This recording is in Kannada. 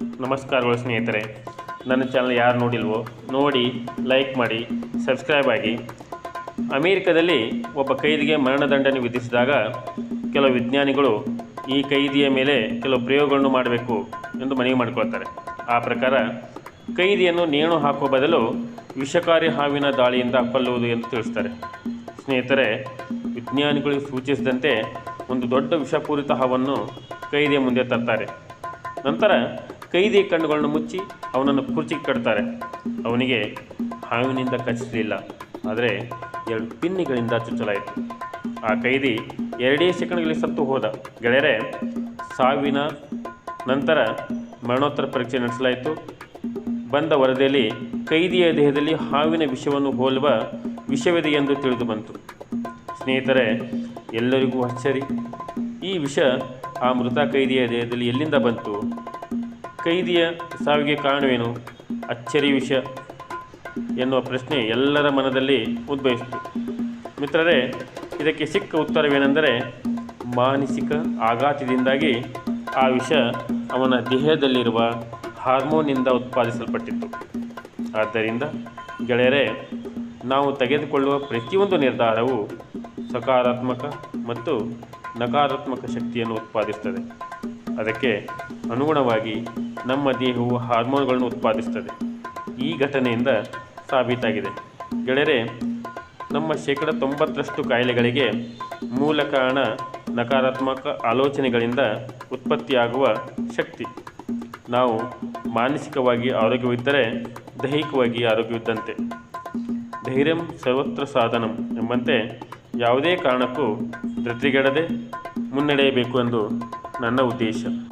ನಮಸ್ಕಾರಗಳು ಸ್ನೇಹಿತರೆ. ನನ್ನ ಚಾನಲ್ ಯಾರು ನೋಡಿಲ್ವೋ, ನೋಡಿ ಲೈಕ್ ಮಾಡಿ ಸಬ್ಸ್ಕ್ರೈಬ್ ಆಗಿ. ಅಮೇರಿಕದಲ್ಲಿ ಒಬ್ಬ ಕೈದಿಗೆ ಮರಣದಂಡನೆ ವಿಧಿಸಿದಾಗ ಕೆಲವು ವಿಜ್ಞಾನಿಗಳು ಈ ಕೈದಿಯ ಮೇಲೆ ಕೆಲವು ಪ್ರಯೋಗಗಳನ್ನು ಮಾಡಬೇಕು ಎಂದು ಮನವಿ ಮಾಡಿಕೊಳ್ತಾರೆ. ಆ ಪ್ರಕಾರ ಕೈದಿಯನ್ನು ನೇಣು ಹಾಕುವ ಬದಲು ವಿಷಕಾರಿ ಹಾವಿನ ದಾಳಿಯಿಂದ ಕೊಲ್ಲುವುದು ಎಂದು ತಿಳಿಸ್ತಾರೆ. ಸ್ನೇಹಿತರೆ, ವಿಜ್ಞಾನಿಗಳಿಗೆ ಸೂಚಿಸಿದಂತೆ ಒಂದು ದೊಡ್ಡ ವಿಷಪೂರಿತ ಹಾವನ್ನು ಕೈದಿಯ ಮುಂದೆ ತರ್ತಾರೆ. ನಂತರ ಕೈದಿ ಕಣ್ಣುಗಳನ್ನು ಮುಚ್ಚಿ ಅವನನ್ನು ಕುರ್ಚಿಗೆ ಕಟ್ತಾರೆ. ಅವನಿಗೆ ಹಾವಿನಿಂದ ಕಚ್ಚಲಿಲ್ಲ ಆದರೆ ಎರಡು ಪಿನ್ನಿಗಳಿಂದ ಚುಚ್ಚಲಾಯಿತು. ಆ ಕೈದಿ ಎರಡೇ ಸೆಕೆಂಡ್ಗಳಿಗೆ ಸತ್ತು ಹೋದ. ಗೆಳೆಯರೆ, ಸಾವಿನ ನಂತರ ಮರಣೋತ್ತರ ಪರೀಕ್ಷೆ ನಡೆಸಲಾಯಿತು. ಬಂದ ವರದಿಯಲ್ಲಿ ಕೈದಿಯ ದೇಹದಲ್ಲಿ ಹಾವಿನ ವಿಷವನ್ನು ಹೋಲುವ ವಿಷವಿದೆ ಎಂದು ತಿಳಿದು ಬಂತು. ಸ್ನೇಹಿತರೆ, ಎಲ್ಲರಿಗೂ ಆಶ್ಚರ್ಯ. ಈ ವಿಷ ಆ ಮೃತ ಕೈದಿಯ ದೇಹದಲ್ಲಿ ಎಲ್ಲಿಂದ ಬಂತು? ಕೈದಿಯ ಸಾವಿಗೆ ಕಾರಣವೇನು? ಅಚ್ಚರಿ ವಿಷಯ ಎನ್ನುವ ಪ್ರಶ್ನೆ ಎಲ್ಲರ ಮನದಲ್ಲಿ ಉದ್ಭವಿಸಿತು. ಮಿತ್ರರೇ, ಇದಕ್ಕೆ ಸಿಕ್ಕ ಉತ್ತರವೇನೆಂದರೆ, ಮಾನಸಿಕ ಆಘಾತದಿಂದಾಗಿ ಆ ವಿಷ ಅವನ ದೇಹದಲ್ಲಿರುವ ಹಾರ್ಮೋನಿಂದ ಉತ್ಪಾದಿಸಲ್ಪಟ್ಟಿತ್ತು. ಆದ್ದರಿಂದ ಗೆಳೆಯರೇ, ನಾವು ತೆಗೆದುಕೊಳ್ಳುವ ಪ್ರತಿಯೊಂದು ನಿರ್ಧಾರವು ಸಕಾರಾತ್ಮಕ ಮತ್ತು ನಕಾರಾತ್ಮಕ ಶಕ್ತಿಯನ್ನು ಉತ್ಪಾದಿಸುತ್ತದೆ. ಅದಕ್ಕೆ ಅನುಗುಣವಾಗಿ ನಮ್ಮ ದೇಹವು ಹಾರ್ಮೋನ್ಗಳನ್ನು ಉತ್ಪಾದಿಸ್ತದೆ. ಈ ಘಟನೆಯಿಂದ ಸಾಬೀತಾಗಿದೆ. ಗೆಳೆಯರೆ, ನಮ್ಮ ಶೇಕಡ ತೊಂಬತ್ತರಷ್ಟು ಕಾಯಿಲೆಗಳಿಗೆ ಮೂಲ ಕಾರಣ ನಕಾರಾತ್ಮಕ ಆಲೋಚನೆಗಳಿಂದ ಉತ್ಪತ್ತಿಯಾಗುವ ಶಕ್ತಿ. ನಾವು ಮಾನಸಿಕವಾಗಿ ಆರೋಗ್ಯವಿದ್ದರೆ ದೈಹಿಕವಾಗಿ ಆರೋಗ್ಯವಿದ್ದಂತೆ. ಧೈರ್ಯಂ ಸರ್ವತ್ರ ಸಾಧನಂ ಎಂಬಂತೆ ಯಾವುದೇ ಕಾರಣಕ್ಕೂ ಧೃತಿಗೆಡದೆ ಮುನ್ನಡೆಯಬೇಕು ಎಂದು ನನ್ನ ಉದ್ದೇಶ.